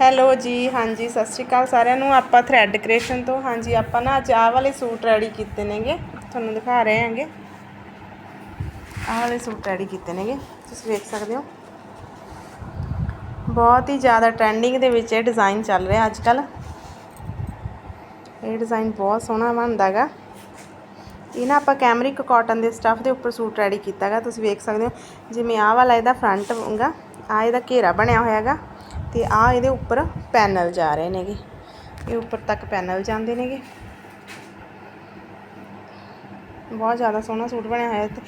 Hello ਜੀ, ਹਾਂਜੀ, ਸਤਿ ਸ਼੍ਰੀ ਅਕਾਲ ਸਾਰਿਆਂ ਨੂੰ। ਆਪਾਂ ਥਰੈਡ ਕ੍ਰੀਏਸ਼ਨ ਤੋਂ, ਹਾਂਜੀ, ਆਪਾਂ ਨਾ ਅੱਜ ਆਹ ਵਾਲੇ ਸੂਟ ਰੈਡੀ ਕੀਤੇ ਨੇਗੇ। ਤੁਹਾਨੂੰ ਦਿਖਾ ਰਹੇ ਹਾਂਗੇ। ਆਹ ਵਾਲੇ ਸੂਟ ਰੈਡੀ ਕੀਤੇ ਨੇਗੇ। ਤੁਸੀਂ ਵੇਖ ਸਕਦੇ ਹੋ। ਬਹੁਤ ਹੀ ਜ਼ਿਆਦਾ ਟ੍ਰੈਂਡਿੰਗ ਦੇ ਵਿੱਚ ਇਹ ਡਿਜ਼ਾਈਨ ਚੱਲ ਰਿਹਾ ਅੱਜ ਕੱਲ ਇਹ ਡਿਜ਼ਾਈਨ ਬਹੁਤ ਸੋਹਣਾ ਬਣਦਾਗਾ ਇਹ ਨਾ ਆਪਾਂ ਕੈਮਰਿਕ ਕਾਟਨ ਦੇ ਸਟੱਫ ਦੇ ਉੱਪਰ ਸੂਟ ਰੈਡੀ ਕੀਤਾਗਾ ਤੁਸੀਂ ਵੇਖ ਸਕਦੇ ਹੋ, ਜਿਵੇਂ ਆਹ ਵਾਲਾ ਇਹਦਾ ਫਰੰਟ ਹੈਗਾ ਆ ਇਹਦਾ ਘੇਰਾ ਬਣਿਆ ਹੋਇਆ ਹੈਗਾ ਤੇ ਆ ਇਹਦੇ ਉੱਪਰ ਪੈਨਲ ਜਾ ਰਹੇ ਨੇਗੇ। ਇਹ ਉੱਪਰ ਤੱਕ ਪੈਨਲ ਜਾਂਦੇ ਨੇਗੇ। ਬਹੁਤ ਜ਼ਿਆਦਾ ਸੋਹਣਾ ਸੂਟ ਬਣਿਆ ਹੋਇਆ ਤੇ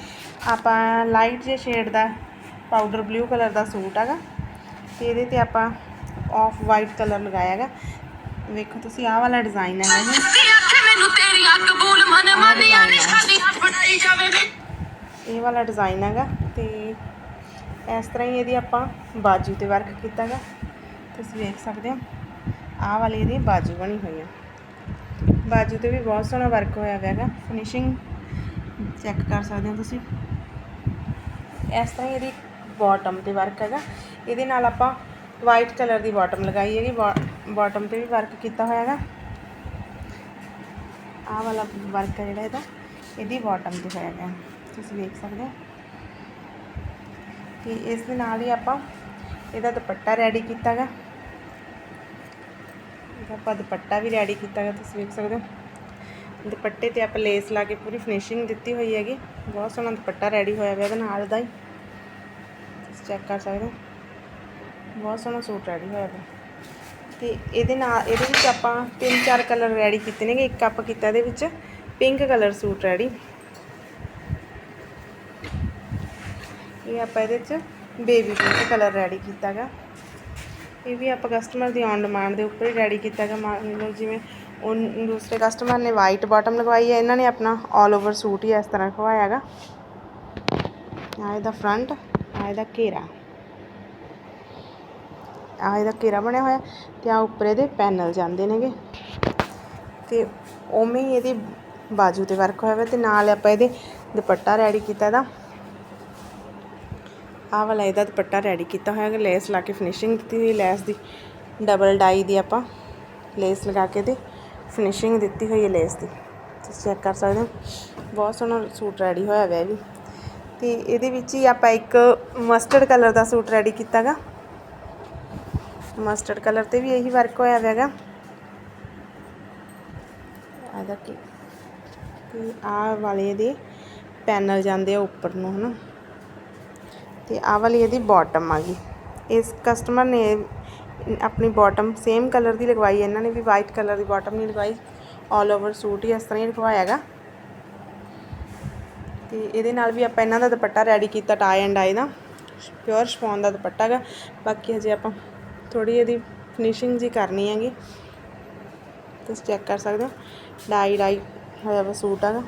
ਆਪਾਂ ਲਾਈਟ ਜੇ ਸ਼ੇਡ ਦਾ ਪਾਊਡਰ ਬਲੂ ਕਲਰ ਦਾ ਸੂਟ ਹੈਗਾ। ਤੇ ਇਹਦੇ ਤੇ ਆਪਾਂ ਆਫ ਵਾਈਟ ਕਲਰ ਲਗਾਇਆ ਹੈਗਾ। ਵੇਖੋ ਤੁਸੀਂ ਆਹ ਵਾਲਾ ਡਿਜ਼ਾਈਨ ਹੈਗਾ ਇਹ। ਇਹ ਵਾਲਾ ਡਿਜ਼ਾਈਨ ਹੈਗਾ ਤੇ ਇਸ ਤਰ੍ਹਾਂ ਹੀ ਇਹਦੀ ਆਪਾਂ ਬਾਜੂ ਤੇ ਵਰਕ ਕੀਤਾ ਹੈਗਾ। ਤੁਸੀਂ ਵੇਖ ਸਕਦੇ ਹੋ। ਆਹ ਵਾਲੀ ਇਹਦੀ ਬਾਜੂ ਬਣੀ ਹੋਈ ਹੈ ਬਾਜੂ ਤੇ ਵੀ ਬਹੁਤ ਸੋਹਣਾ ਵਰਕ ਹੋਇਆ ਹੋਇਆ ਹੈਗਾ। ਫਿਨਿਸ਼ਿੰਗ ਚੈੱਕ ਕਰ ਸਕਦੇ ਹੋ ਤੁਸੀਂ। ਇਸ ਤਰ੍ਹਾਂ ਹੀ ਇਹਦੀ ਬਾਟਮ ਤੇ ਵਰਕ ਹੈਗਾ। ਇਹਦੇ ਨਾਲ ਆਪਾਂ ਵਾਈਟ ਕਲਰ ਦੀ ਬਾਟਮ ਲਗਾਈ ਹੈਗੀ। ਬਾਟਮ ਤੇ ਵੀ ਵਰਕ ਕੀਤਾ ਹੋਇਆ ਹੈਗਾ। ਆਹ ਵਾਲਾ ਵਰਕ ਹੈ ਜਿਹੜਾ ਇਹਦਾ। ਇਹਦੀ ਬਾਟਮ ਤੇ ਹੋਇਆ ਗਿਆ ਤੁਸੀਂ ਵੇਖ ਸਕਦੇ ਹੋ। ਤੇ ਇਸ ਦੇ ਨਾਲ ਹੀ ਆਪਾਂ ਇਹਦਾ ਦੁਪੱਟਾ ਰੈਡੀ ਕੀਤਾ ਗਾ ਇਹਦਾ ਆਪਾਂ ਦੁਪੱਟਾ ਵੀ ਰੈਡੀ ਕੀਤਾ ਗਾ ਤੁਸੀਂ ਵੇਖ ਸਕਦੇ ਹੋ। ਦੁਪੱਟੇ ਤੇ ਆਪਾਂ ਲੇਸ ਲਾ ਕੇ ਪੂਰੀ ਫਿਨਿਸ਼ਿੰਗ ਦਿੱਤੀ ਹੋਈ ਹੈਗੀ। ਬਹੁਤ ਸੋਹਣਾ ਦੁਪੱਟਾ ਰੈਡੀ ਹੋਇਆ ਹੋਇਆ ਇਹਦੇ ਨਾਲ ਦਾ ਹੀ। ਤੁਸੀਂ ਚੈੱਕ ਕਰ ਸਕਦੇ ਹੋ। ਬਹੁਤ ਸੋਹਣਾ ਸੂਟ ਰੈਡੀ ਹੋਇਆ ਹੋਇਆ ਤੇ ਇਹਦੇ ਨਾਲ, ਇਹਦੇ ਵਿੱਚ ਆਪਾਂ ਤਿੰਨ ਚਾਰ ਕਲਰ ਰੈਡੀ ਕੀਤੇ ਨੇਗੇ। ਇੱਕ ਆਪਾਂ ਕੀਤਾ ਇਹਦੇ ਵਿੱਚ ਪਿੰਕ ਕਲਰ ਸੂਟ ਰੈਡੀ ਇਹ ਆਪਾਂ ਇਹਦੇ ਵਿੱਚ ਬੇਬੀ ਪਿੰਕ ਕਲਰ ਰੈਡੀ ਕੀਤਾਗਾ ਇਹ ਵੀ ਆਪਾਂ ਕਸਟਮਰ ਦੀ ਔਨ ਡਿਮਾਂਡ ਦੇ ਉੱਪਰ ਹੀ ਰੈਡੀ ਕੀਤਾਗਾ ਮੰਨ ਲਓ ਜਿਵੇਂ ਉਹ ਦੂਸਰੇ ਕਸਟਮਰ ਨੇ ਵਾਈਟ ਬਾਟਮ ਲਗਵਾਈ ਹੈ, ਇਹਨਾਂ ਨੇ ਆਪਣਾ ਆਲ ਓਵਰ ਸੂਟ ਹੀ ਇਸ ਤਰ੍ਹਾਂ ਖਵਾਇਆ ਹੈਗਾ। ਆ ਇਹਦਾ ਫਰੰਟ ਆ ਇਹਦਾ ਘੇਰਾ। ਆ ਇਹਦਾ ਘੇਰਾ ਬਣਿਆ ਹੋਇਆ ਤੇ ਆ ਉੱਪਰ ਇਹਦੇ ਪੈਨਲ ਜਾਂਦੇ ਨੇਗੇ। ਤੇ ਉਵੇਂ ਹੀ ਇਹਦੀ ਬਾਜੂ ਤੇ ਵਰਕ ਹੋਇਆ ਹੋਇਆ ਤੇ ਨਾਲ ਆਪਾਂ ਇਹਦੇ ਦੁਪੱਟਾ ਰੈਡੀ ਕੀਤਾ ਇਹਦਾ। ਆਹ ਵਾਲਾ ਇਹਦਾ ਦੁਪੱਟਾ ਰੈਡੀ ਕੀਤਾ ਹੋਇਆ ਹੈ ਲੈਸ ਲਾ ਕੇ ਫਿਨਿਸ਼ਿੰਗ ਦਿੱਤੀ ਹੋਈ ਲੈਸ ਦੀ। ਡਬਲ ਡਾਈ ਦੀ ਆਪਾਂ ਲੇਸ ਲਗਾ ਕੇ ਤੇ ਫਿਨਿਸ਼ਿੰਗ ਦਿੱਤੀ ਹੋਈ ਹੈ ਲੇਸ ਦੀ। ਤੁਸੀਂ ਚੈੱਕ ਕਰ ਸਕਦੇ ਹੋ। ਬਹੁਤ ਸੋਹਣਾ ਸੂਟ ਰੈਡੀ ਹੋਇਆ ਹੋਇਆ ਵੀ। ਤੇ ਇਹਦੇ ਵਿੱਚ ਹੀ ਆਪਾਂ ਇੱਕ ਮਸਟਰਡ ਕਲਰ ਦਾ ਸੂਟ ਰੈਡੀ ਕੀਤਾਗਾ। ਮਸਟਰਡ ਕਲਰ ਤੇ ਵੀ ਇਹੀ ਵਰਕ ਹੋਇਆ ਹੋਇਆ ਹੈਗਾ। ਆਦਾ ਕੀ ਤੇ ਆਹ ਵਾਲੇ ਦੇ ਪੈਨਲ ਜਾਂਦੇ ਆ ਉੱਪਰ ਨੂੰ, ਹਨਾ। ਤੇ ਆਹ ਵਾਲੀ ਇਹਦੀ ਬਾਟਮ ਆ ਗਈ। ਇਸ ਕਸਟਮਰ ਨੇ ਆਪਣੀ ਬਾਟਮ ਸੇਮ ਕਲਰ ਦੀ ਲਗਵਾਈ, ਇਹਨਾਂ ਨੇ ਵੀ ਵਾਈਟ ਕਲਰ ਦੀ ਬਾਟਮ ਨਹੀਂ ਲਗਵਾਈ। ਆਲ ਓਵਰ ਸੂਟ ਹੀ ਇਸ ਤਰ੍ਹਾਂ ਹੀ ਲਗਵਾਇਆ ਹੈਗਾ। ਤੇ ਇਹਦੇ ਨਾਲ ਵੀ ਆਪਾਂ ਇਹਨਾਂ ਦਾ ਦੁਪੱਟਾ ਰੈਡੀ ਕੀਤਾ ਟਾਈ ਐਂਡ ਆਈ ਦਾ। ਪਿਓਰ ਸ਼ਪੌਨ ਦਾ ਦੁਪੱਟਾ ਹੈਗਾ। ਬਾਕੀ ਹਜੇ ਆਪਾਂ ਥੋੜੀ ਇਹਦੀ ਫਿਨਿਸ਼ਿੰਗ ਜੀ ਕਰਨੀ ਹੈਗੀ। ਤੁਸੀਂ ਚੈੱਕ ਕਰ ਸਕਦੇ ਹੋ। ਡਾਈ ਡਾਈ ਹੋਇਆ ਵਾ ਸੂਟ ਹੈਗਾ।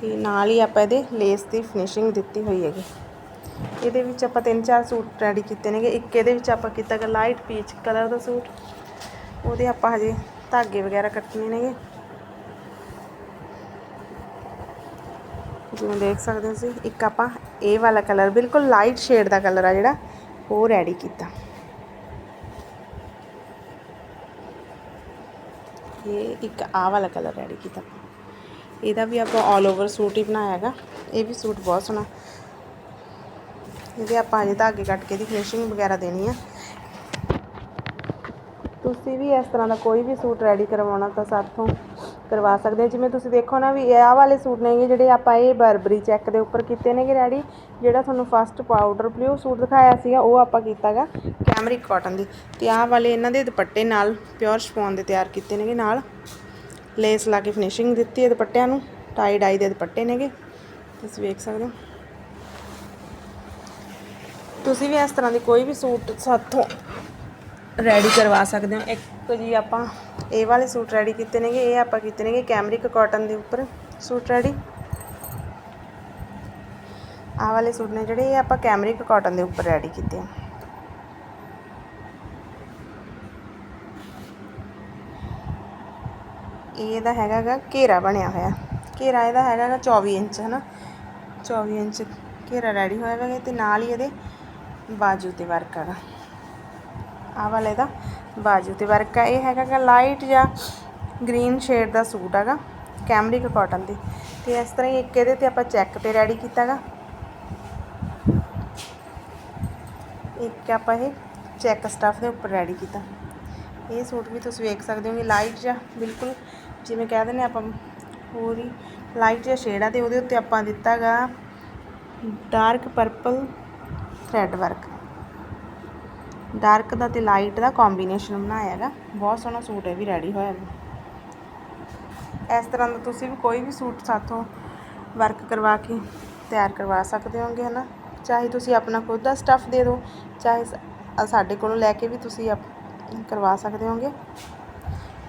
ਤੇ ਨਾਲ ਹੀ ਆਪਾਂ ਇਹਦੇ ਲੇਸ ਦੀ ਫਿਨਿਸ਼ਿੰਗ ਦਿੱਤੀ ਹੋਈ ਹੈਗੀ। ਇਹਦੇ ਵਿੱਚ ਆਪਾਂ ਤਿੰਨ ਚਾਰ ਸੂਟ ਰੈਡੀ ਕੀਤੇ ਨੇਗੇ। ਇੱਕ ਇਹਦੇ ਵਿੱਚ ਆਪਾਂ ਕੀਤਾ ਗਾ ਲਾਈਟ ਪੀਚ ਕਲਰ ਦਾ ਸੂਟ। ਉਹਦੇ ਆਪਾਂ ਹਜੇ ਧਾਗੇ ਵਗੈਰਾ ਕੱਟਣੇ ਨੇਗੇ। ਜਿਵੇਂ ਦੇਖ ਸਕਦੇ ਹੋ ਤੁਸੀਂ, ਇੱਕ ਆਪਾਂ ਇਹ ਵਾਲਾ ਕਲਰ ਬਿਲਕੁਲ ਲਾਈਟ ਸ਼ੇਡ ਦਾ ਕਲਰ ਆ ਜਿਹੜਾ, ਉਹ ਰੈਡੀ ਕੀਤਾ। ਇਹ ਇੱਕ ਆ ਵਾਲਾ ਕਲਰ ਰੈਡੀ ਕੀਤਾ ਇਹਦਾ ਵੀ ਆਪਾਂ ਆਲ ਓਵਰ ਸੂਟ ਹੀ ਬਣਾਇਆ ਹੈਗਾ। ਇਹ ਵੀ ਸੂਟ ਬਹੁਤ ਸੋਹਣਾ। ਕਿਉਂਕਿ ਆਪਾਂ ਅਜੇ ਧਾਗੇ ਕੱਟ ਕੇ ਦੀ ਫਿਨਿਸ਼ਿੰਗ ਵਗੈਰਾ ਦੇਣੀ ਆ। ਤੁਸੀਂ ਵੀ ਇਸ ਤਰ੍ਹਾਂ ਦਾ ਕੋਈ ਵੀ ਸੂਟ ਰੈਡੀ ਕਰਵਾਉਣਾ ਤਾਂ ਸਾਥੋਂ ਕਰਵਾ ਸਕਦੇ ਹੋ। ਜਿਵੇਂ ਤੁਸੀਂ ਦੇਖੋ ਨਾ ਵੀ ਇਹ ਆਹ ਵਾਲੇ ਸੂਟ ਨੇਗੇ ਜਿਹੜੇ ਆਪਾਂ ਇਹ ਬਰਬਰੀ ਚੈੱਕ ਦੇ ਉੱਪਰ ਕੀਤੇ ਨੇਗੇ ਰੈਡੀ ਜਿਹੜਾ ਤੁਹਾਨੂੰ ਫਸਟ ਪਾਊਡਰ ਬਲੂ ਸੂਟ ਦਿਖਾਇਆ ਸੀਗਾ, ਉਹ ਆਪਾਂ ਕੀਤਾਗਾ ਕੈਮਰਿਕ ਕਾਟਨ ਦੀ। ਤੇ ਆਹ ਵਾਲੇ ਇਹਨਾਂ ਦੇ ਦੁਪੱਟੇ ਨਾਲ ਪਿਓਰ ਸ਼ਪੌਨ ਦੇ ਤਿਆਰ ਕੀਤੇ ਨੇਗੇ ਨਾਲ। ਲੇਸ ਲਾ ਕੇ ਫਿਨਿਸ਼ਿੰਗ ਦਿੱਤੀ ਹੈ ਦੁਪੱਟਿਆਂ ਨੂੰ ਟਾਈ ਡਾਈ ਦੇ ਦੁਪੱਟੇ ਨੇਗੇ। ਤੁਸੀਂ ਵੇਖ ਸਕਦੇ ਹੋ। ਤੁਸੀਂ ਵੀ ਇਸ ਤਰ੍ਹਾਂ ਦੇ ਕੋਈ ਵੀ ਸੂਟ ਸਾਥੋਂ ਰੈਡੀ ਕਰਵਾ ਸਕਦੇ ਹੋ। ਇੱਕ ਜੀ ਆਪਾਂ ਇਹ ਵਾਲੇ ਸੂਟ ਰੈਡੀ ਕੀਤੇ ਨੇਗੇ, ਇਹ ਆਪਾਂ ਕੀਤੇ ਨੇਗੇ ਕੈਮਰਿਕ ਕਾਟਨ ਦੇ ਉੱਪਰ ਸੂਟ ਰੈਡੀ ਆਹ ਵਾਲੇ ਸੂਟ ਨੇ ਜਿਹੜੇ, ਇਹ ਆਪਾਂ ਕੈਮਰਿਕ ਕਾਟਨ ਦੇ ਉੱਪਰ ਰੈਡੀ ਕੀਤੇ ਆ। ਇਹਦਾ ਹੈਗਾ ਗਾ ਘੇਰਾ ਬਣਿਆ ਹੋਇਆ। ਘੇਰਾ ਇਹਦਾ ਹੈਗਾ ਗਾ 24 ਇੰਚ, ਹਨਾ? 24 ਇੰਚ ਘੇਰਾ ਰੈਡੀ ਹੋਇਆ ਹੈਗਾ ਤੇ ਨਾਲ ਹੀ ਇਹਦੇ ਬਾਜੂ ਤੇ ਵਰਕ ਹੈਗਾ ਆਹ ਵਾਲੇ ਦਾ ਬਾਜੂ ਤੇ ਵਰਕ ਆ। ਇਹ ਹੈਗਾ ਲਾਈਟ ਜਾਂ ਗ੍ਰੀਨ ਸ਼ੇਡ ਦਾ ਸੂਟ ਹੈਗਾ ਕੈਮਰਿਕ ਕਾਟਨ ਦੀ। ਤੇ ਇਸ ਤਰ੍ਹਾਂ ਹੀ ਇੱਕ ਇਹਦੇ ਤੇ ਆਪਾਂ ਚੈੱਕ ਤੇ ਰੈਡੀ ਕੀਤਾਗਾ ਇੱਕ ਆਪਾਂ ਇਹ ਚੈੱਕ ਸਟਫ ਦੇ ਉੱਪਰ ਰੈਡੀ ਕੀਤਾ। ਇਹ ਸੂਟ ਵੀ ਤੁਸੀਂ ਵੇਖ ਸਕਦੇ ਹੋ ਕਿ ਲਾਈਟ ਜਾਂ ਬਿਲਕੁਲ ਜਿਵੇਂ ਕਹਿ ਦਿੰਦੇ ਆਪਾਂ, ਪੂਰੀ ਲਾਈਟ ਜਾਂ ਸ਼ੇਡ ਆ ਤੇ ਉਹਦੇ ਉੱਤੇ ਆਪਾਂ ਦਿੱਤਾਗਾ dark purple thread work dark ਦਾ ਤੇ ਲਾਈਟ ਦਾ ਕੰਬੀਨੇਸ਼ਨ ਬਣਾਇਆ ਹੈਗਾ। ਬਹੁਤ ਸੋਹਣਾ ਸੂਟ ਹੈ ਵੀ ਰੈਡੀ ਹੋਇਆ ਵਾ। ਇਸ ਤਰ੍ਹਾਂ ਦਾ ਤੁਸੀਂ ਵੀ ਕੋਈ ਵੀ ਸੂਟ ਸਾਥੋਂ ਵਰਕ ਕਰਵਾ ਕੇ ਤਿਆਰ ਕਰਵਾ ਸਕਦੇ ਹੋਗੇ, ਹਨਾ? ਚਾਹੇ ਤੁਸੀਂ ਆਪਣਾ ਖੁਦ ਦਾ ਸਟੱਫ ਦੇ ਦਿਓ, ਚਾਹੇ ਸਾਡੇ ਕੋਲੋਂ ਲੈ ਕੇ ਵੀ ਤੁਸੀਂ ਆਪ- ਕਰਵਾ ਸਕਦੇ ਹੋਗੇ।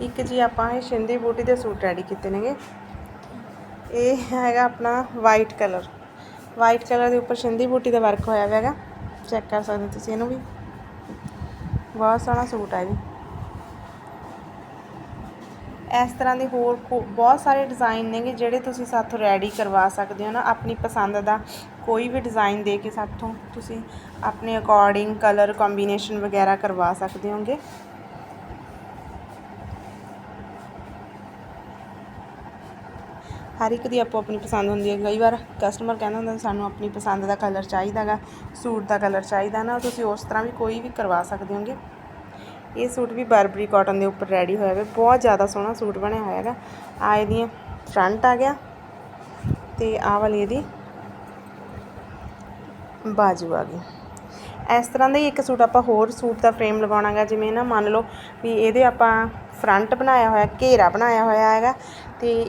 ਇੱਕ ਜੀ ਆਪਾਂ ਇਹ ਸ਼ਿੰਦੀ ਬੂਟੀ ਦੇ ਸੂਟ ਰੈਡੀ ਕੀਤੇ ਨੇਗੇ। ਇਹ ਹੈਗਾ ਆਪਣਾ ਵਾਈਟ ਕਲਰ ਵਾਈਟ ਕਲਰ ਦੇ ਉੱਪਰ ਸ਼ਿੰਦੀ ਬੂਟੀ ਦਾ ਵਰਕ ਹੋਇਆ ਹੋਇਆ ਹੈਗਾ। ਚੈੱਕ ਕਰ ਸਕਦੇ ਹੋ ਤੁਸੀਂ ਇਹਨੂੰ ਵੀ। ਬਹੁਤ ਸੋਹਣਾ ਸੂਟ ਹੈ ਵੀ। ਇਸ ਤਰ੍ਹਾਂ ਦੇ ਹੋਰ ਕੋ- ਬਹੁਤ ਸਾਰੇ ਡਿਜ਼ਾਈਨ ਨੇਗੇ ਜਿਹੜੇ ਤੁਸੀਂ ਸਾਥੋਂ ਰੈਡੀ ਕਰਵਾ ਸਕਦੇ ਹੋ ਨਾ। ਆਪਣੀ ਪਸੰਦ ਦਾ ਕੋਈ ਵੀ ਡਿਜ਼ਾਈਨ ਦੇ ਕੇ ਸਾਥੋਂ ਤੁਸੀਂ ਆਪਣੇ ਅਕੋਰਡਿੰਗ ਕਲਰ ਕੰਬੀਨੇਸ਼ਨ ਵਗੈਰਾ ਕਰਵਾ ਸਕਦੇ ਹੋਗੇ। ਹਰ ਇੱਕ ਦੀ ਆਪੋ ਆਪਣੀ ਪਸੰਦ ਹੁੰਦੀ ਹੈ। ਕਈ ਵਾਰ ਕਸਟਮਰ ਕਹਿੰਦਾ ਹੁੰਦਾ ਸਾਨੂੰ ਆਪਣੀ ਪਸੰਦ ਦਾ ਕਲਰ ਚਾਹੀਦਾਗਾ ਸੂਟ ਦਾ ਕਲਰ ਚਾਹੀਦਾ ਨਾ। ਤੁਸੀਂ ਉਸ ਤਰ੍ਹਾਂ ਵੀ ਕੋਈ ਵੀ ਕਰਵਾ ਸਕਦੇ ਹੋਗੇ। ਇਹ ਸੂਟ ਵੀ ਬਰਬਰੀ ਕਾਟਨ ਦੇ ਉੱਪਰ ਰੈਡੀ ਹੋਇਆ ਹੈ ਬਹੁਤ ਜ਼ਿਆਦਾ ਸੋਹਣਾ ਸੂਟ ਬਣਿਆ ਹੋਇਆ ਹੈਗਾ ਆ ਇਹਦੀ ਫਰੰਟ ਆ ਗਿਆ ਤੇ ਆਹ ਵਾਲੀ ਇਹਦੀ ਬਾਜੂ ਆ ਗਈ। ਇਸ ਤਰ੍ਹਾਂ ਦਾ ਹੀ ਇੱਕ ਸੂਟ ਆਪਾਂ ਹੋਰ ਸੂਟ ਦਾ ਫਰੇਮ ਲਗਾਉਣਾਗਾ ਜਿਵੇਂ ਨਾ ਮੰਨ ਲਓ ਵੀ ਇਹਦੇ ਆਪਾਂ ਫਰੰਟ ਬਣਾਇਆ ਹੋਇਆ, ਘੇਰਾ ਬਣਾਇਆ ਹੋਇਆ ਹੈਗਾ ਤੇ